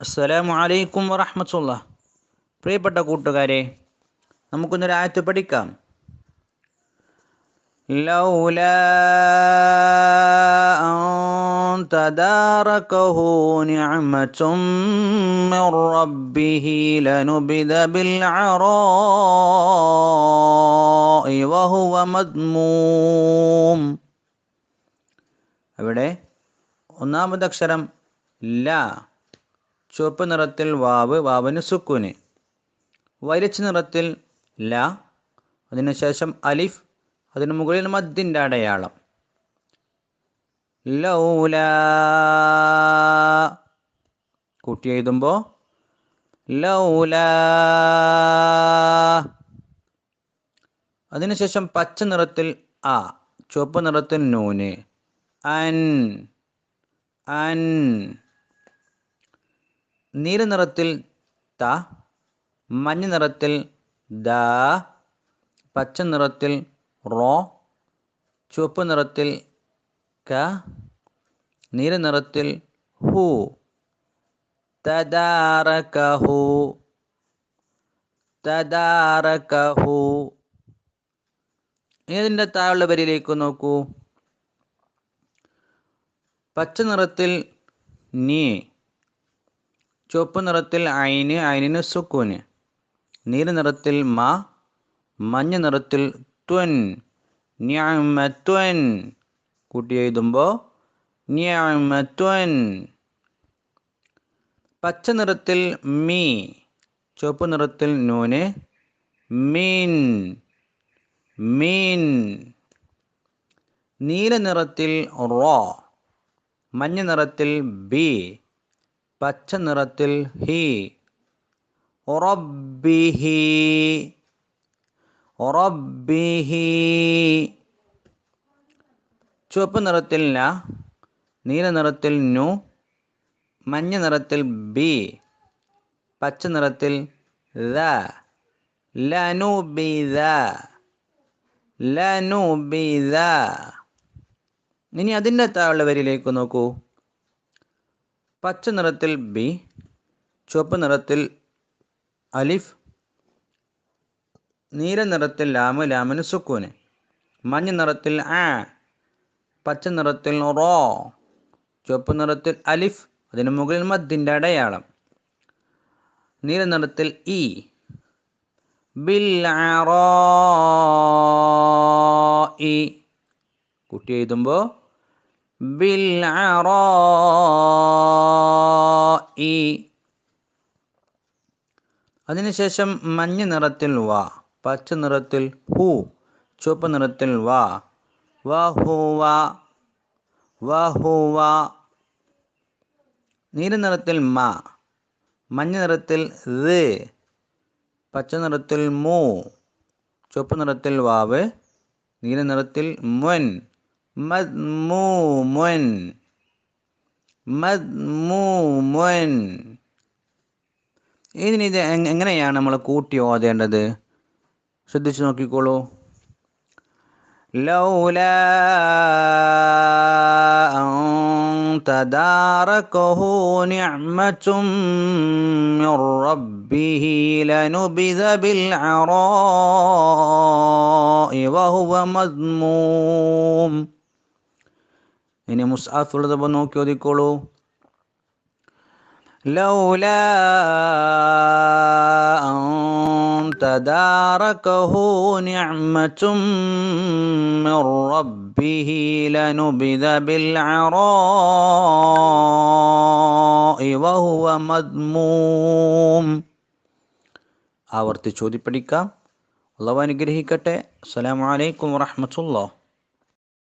അസ്സലാമു അലൈക്കും വറഹ്മത്തുള്ള. പ്രിയപ്പെട്ട കൂട്ടുകാരെ നമുക്കൊന്നൊരു ആയത്ത് പഠിക്കാം. മദ്മൂം. അവിടെ ഒന്നാമത് അക്ഷരം ല. ചുവപ്പ് നിറത്തിൽ വാവ് വാവന് സുക്കൂന്. വരച്ച നിറത്തിൽ ല അതിനുശേഷം അലിഫ് അതിനു മുകളിൽ മദ്ദിന്റെ അടയാളം. ലൗല. കൂട്ടി എഴുതുമ്പോൾ ലൗല. അതിനുശേഷം പച്ച നിറത്തിൽ ആ ചുവപ്പ് നിറത്തിൽ നൂന്. അൻ അൻ. നീല നിറത്തിൽ ത മഞ്ഞ നിറത്തിൽ ദ പച്ച നിറത്തിൽ റോ ചുവപ്പ് നിറത്തിൽ ക നീല നിറത്തിൽ ഹു തദാറകഹു തദാറകഹു ഇതിന്റെ താഴെയുള്ള താഴെ വരിയിലേക്ക് നോക്കൂ? പച്ച നിറത്തിൽ നീ. ചുവപ്പ് നിറത്തിൽ അയിന് അയിനിന് സുക്കൂന്. നീല നിറത്തിൽ മ മഞ്ഞ നിറത്തിൽ ത്വൻ ന്യാമത്വൻ. കൂട്ടി എഴുതുമ്പോൾ ന്യാമത്വൻ. പച്ച നിറത്തിൽ മീ ചുവപ്പ് നിറത്തിൽ നൂന്. മീൻ മീൻ. നീല നിറത്തിൽ റോ മഞ്ഞ നിറത്തിൽ ബി. പച്ച നിറത്തിൽ ഹി. റബ്ബിഹി റബ്ബിഹി ചുവപ്പ് നിറത്തിൽ ന നീല നിറത്തിൽ നു മഞ്ഞ നിറത്തിൽ ബി പച്ച നിറത്തിൽ ദ. ലനുബിദ ലനുബിദ ഇനി അതിന്റെ താഴെ വരിയിലേക്ക് നോക്കൂ. പച്ച നിറത്തിൽ ബി ചുവപ്പ് നിറത്തിൽ അലിഫ് നീല നിറത്തിൽ ലാമ് ലാമിന് സുക്കൂന്. മഞ്ഞ നിറത്തിൽ ആ പച്ച നിറത്തിൽ റോ ചുവപ്പ് നിറത്തിൽ അലിഫ് അതിന് മുകളിൽ മദ്ദിന്റെ അടയാളം. നീല നിറത്തിൽ ഇ ബിൽ കുട്ടി എഴുതുമ്പോൾ അതിനുശേഷം മഞ്ഞ നിറത്തിൽ വാ പച്ച നിറത്തിൽ ഹു ചുവപ്പ് നിറത്തിൽ വാ. വഹുവ വഹുവ നീല നിറത്തിൽ മ മഞ്ഞ നിറത്തിൽ റ് പച്ച നിറത്തിൽ മൂ ചുവപ്പ് നിറത്തിൽ വാവ് നീല നിറത്തിൽ മുൻ. മദ്മൂമുൻ മദ്മൂമുൻ ഇതിന് ഇത് എങ്- എങ്ങനെയാണ് നമ്മൾ കൂട്ടി ഓതേണ്ടത് ശ്രദ്ധിച്ചു നോക്കിക്കോളൂ لولا أن تداركه نعمة من ربه لنبذ بالعراء وهو مذموم ഇനി മുസ്ആഫ് ഉള്ളതപ്പോൾ നോക്കി ഓതിക്കോളൂ لولا أن تداركه نعمة من ربه لنبذ بالعراء وهو مذموم ആവർത്തിച്ച് ചോദിപ്പടിക്കാം അള്ളാഹു അനുഗ്രഹിക്കട്ടെ അസ്സലാമു അലൈക്കും വറഹ്മത്തുള്ളാഹി